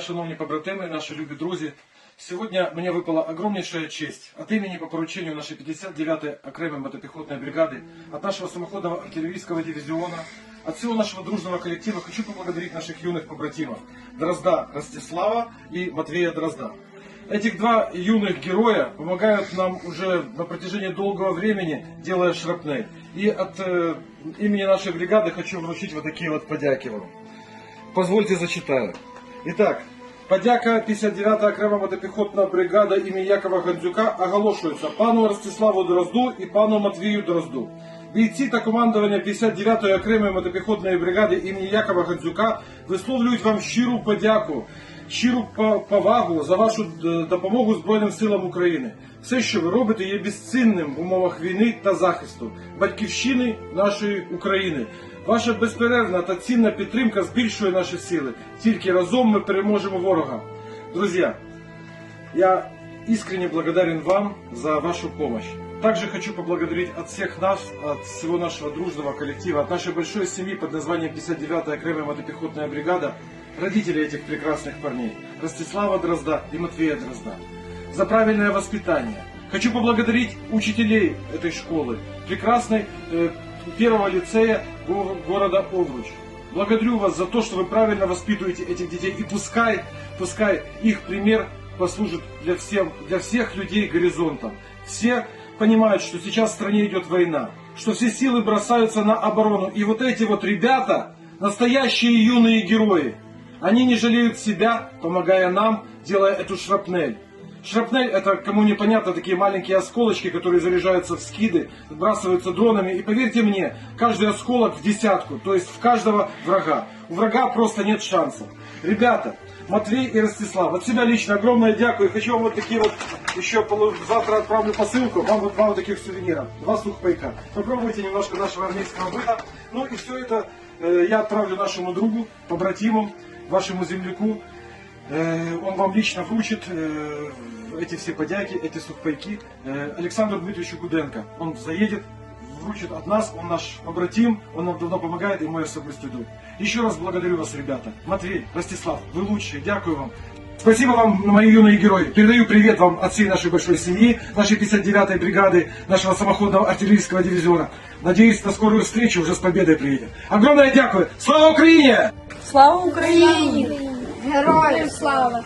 Шановні побратими, наші любі друзі, сьогодні мені випала огромніша честь от імені по порученню нашої 59-ї окремої мотопіхотної бригади, от нашого самоходного артиллерийского дивизиона, от всего нашего дружного коллектива хочу поблагодарить наших юных побратимов Дрозда Ростислава и Матвея Дрозда. Этих два юных героя помогают нам уже на протяжении долгого времени, делая шрапнель. И от э, имени нашей бригады хочу вручить вот такие вот подяки вам. Позвольте зачитаю. Итак, подяка 59-та окрема мотопіхотна бригада імені Якова Гандзюка оголошується пану Ростиславу Дрозду і пану Матвію Дрозду. Бійці та командування 59-ї окремої мотопіхотної бригади імені Якова Гандзюка висловлюють вам щиру подяку, щиру повагу за вашу допомогу Збройним силам України. Все, що ви робите, є безцінним в умовах війни та захисту батьківщини нашої України. Ваша безперервна та цінна підтримка збільшує наші сили. Тільки разом ми переможемо ворога. Друзі, я искренне благодарен вам за вашу помощь. Также хочу поблагодарить от всех нас, от всего нашего дружного коллектива, от нашей большой семьи под названием 59-я окремая мотопехотная бригада, родителей этих прекрасных парней, Ростислава Дрозда и Матвея Дрозда, за правильное воспитание. Хочу поблагодарить учителей этой школы, прекрасной э, первого лицея го- города Овруч. Благодарю вас за то, что вы правильно воспитываете этих детей. И пускай, пускай их пример послужит для, всем, для всех людей горизонтом. Все понимают, что сейчас в стране идет война, что все силы бросаются на оборону. И вот эти вот ребята, настоящие юные герои, они не жалеют себя, помогая нам, делая эту шрапнель. Шрапнель это, кому непонятно, такие маленькие осколочки, которые заряжаются в скиды, сбрасываются дронами. И поверьте мне, каждый осколок в десятку, то есть в каждого врага. У врага просто нет шансов. Ребята, Матвей и Ростислав, от себя лично огромное дякую. Хочу вам вот такие вот, еще завтра отправлю посылку, вам вот два вот таких сувенира, два сухпайка. Попробуйте немножко нашего армейского быта. Ну и все это э, я отправлю нашему другу, побратиму, вашему земляку. Э, Он вам лично вручит э, эти все подяки, эти сухпайки э, Александру Дмитриевичу Гуденко. Он заедет, вручит от нас, он наш побратим, он нам давно помогает и мой особистый друг. Еще раз благодарю вас, ребята. Матвей, Ростислав, вы лучшие, дякую вам. Спасибо вам, мои юные герои. Передаю привет вам от всей нашей большой семьи, нашей 59-й бригады, нашего самоходного артиллерийского дивизиона. Надеюсь, на скорую встречу уже с победой приедем. Огромное дякую! Слава Украине! Слава Україні! Героям слава!